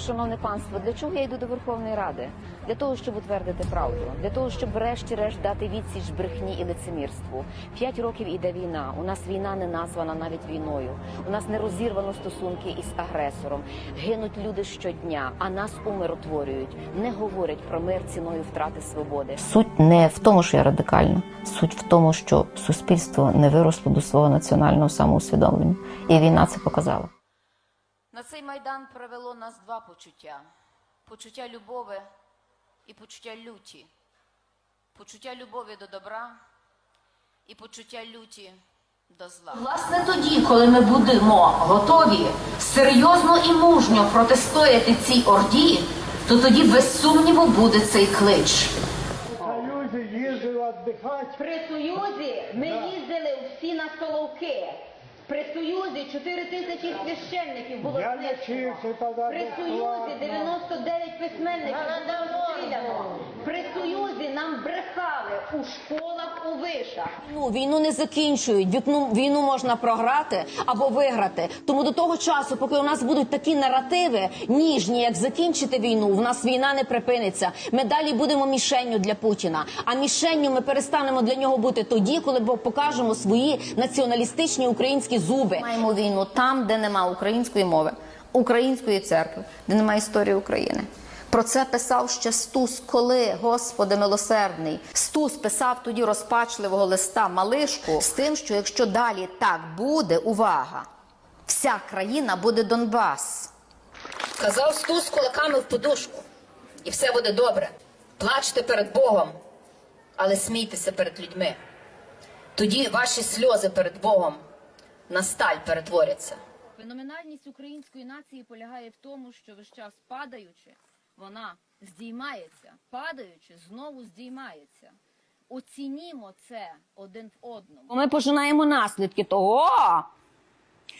Шановне панство, для чого я йду до Верховної Ради? Для того, щоб утвердити правду, для того, щоб врешті-решт дати відсіч брехні і лицемірству. П'ять років іде війна. У нас війна не названа навіть війною. У нас не розірвано стосунки із агресором. Гинуть люди щодня, а нас умиротворюють. Не говорять про мир ціною втрати свободи. Суть не в тому, що я радикальна. Суть в тому, що суспільство не виросло до свого національного самоусвідомлення, і війна це показала. На цей майдан привело нас два почуття: почуття любові і почуття люті, почуття любові до добра і почуття люті до зла. Власне, тоді, коли ми будемо готові серйозно і мужньо протистояти цій орді, то тоді без сумніву буде цей клич. При Союзі ми їздили всі на Соловки. При Союзі 4 тисячі священників було Я знищено. При Союзі безплатно. 99 письменників було розстріляно. При Союзі нам брехали у школах, у вишах. Ну, війну не закінчують. Вікну війну можна програти або виграти. Тому до того часу, поки у нас будуть такі наративи, ніжні, як закінчити війну, в нас війна не припиниться. Ми далі будемо мішенню для Путіна. А мішенню ми перестанемо для нього бути тоді, коли покажемо свої націоналістичні українські зуби. Маємо війну там, де нема української мови, української церкви, де немає історії України. Про це писав ще Стус, коли, Господи милосердний. Стус писав тоді розпачливого листа Малишку з тим, що якщо далі так буде, увага, вся країна буде Донбас. Казав Стус кулаками в подушку, і все буде добре. Плачте перед Богом, але смійтеся перед людьми. Тоді ваші сльози перед Богом на сталь перетворяться. Феноменальність української нації полягає в тому, що весь час падаючи, вона здіймається, падаючи, знову здіймається. Оцінімо це один в одному. Ми пожинаємо наслідки того,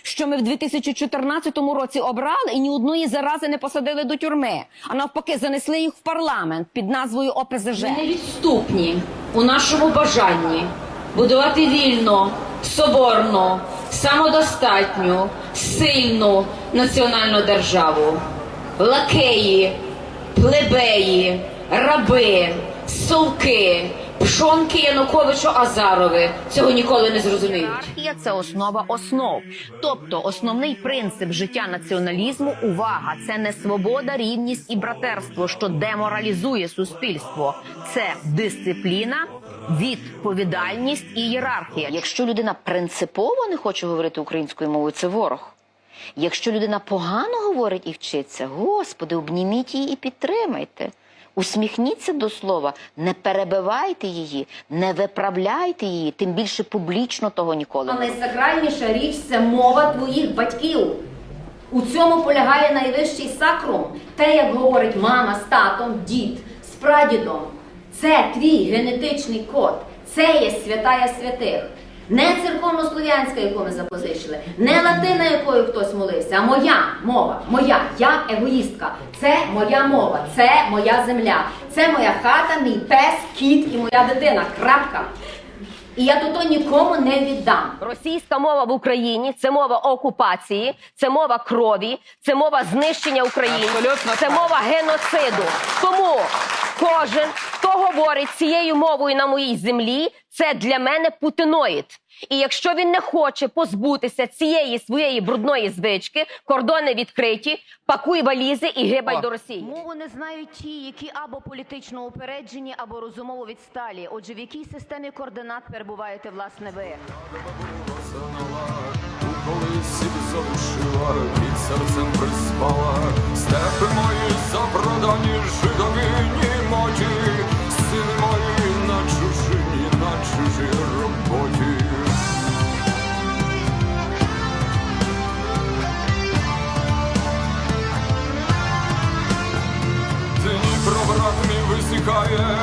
що ми в 2014 році обрали і ні одної зарази не посадили до тюрми, а навпаки, занесли їх в парламент під назвою ОПЗЖ. Ми невідступні у нашому бажанні будувати вільну, соборну, самодостатню, сильну національну державу. Лакеї, плебеї, раби, совки, пшонки Януковичу Азарови цього ніколи не зрозуміють. Ієрархія – це основа основ. Тобто основний принцип життя націоналізму увага, це не свобода, рівність і братерство, що деморалізує суспільство. Це дисципліна, відповідальність і ієрархія. Якщо людина принципово не хоче говорити українською мовою, це ворог. Якщо людина погано говорить і вчиться, господи, обніміть її і підтримайте. Усміхніться до слова, не перебивайте її, не виправляйте її, тим більше публічно того ніколи не А найсакральніша річ це мова твоїх батьків. У цьому полягає найвищий сакрум. Те, як говорить мама з татом, дід, з прадідом. Це твій генетичний код. Це є святая святих. Не церковнослов'янська, яку ми запозичили, не латина, якою хтось молився, а моя мова, моя, я егоїстка. Це моя мова, це моя земля, це моя хата, мій пес, кіт і моя дитина. Крапка. І я то нікому не віддам. Російська мова в Україні це мова окупації, це мова крові, це мова знищення України, це мова геноциду. Тому кожен, хто говорить цією мовою на моїй землі, це для мене путиноїд. І якщо він не хоче позбутися цієї своєї брудної звички, кордони відкриті, пакуй валізи і гибай до Росії. Мову не знають ті, які або політично упереджені, або розумово відсталі. Отже, в якій системі координат перебуваєте власне ви? Колисі залишила, під серцем приспала, степи мої запродані жидовині моті, сини мої на чужині, на чужій роботі. Дніпро, брат мій висихає,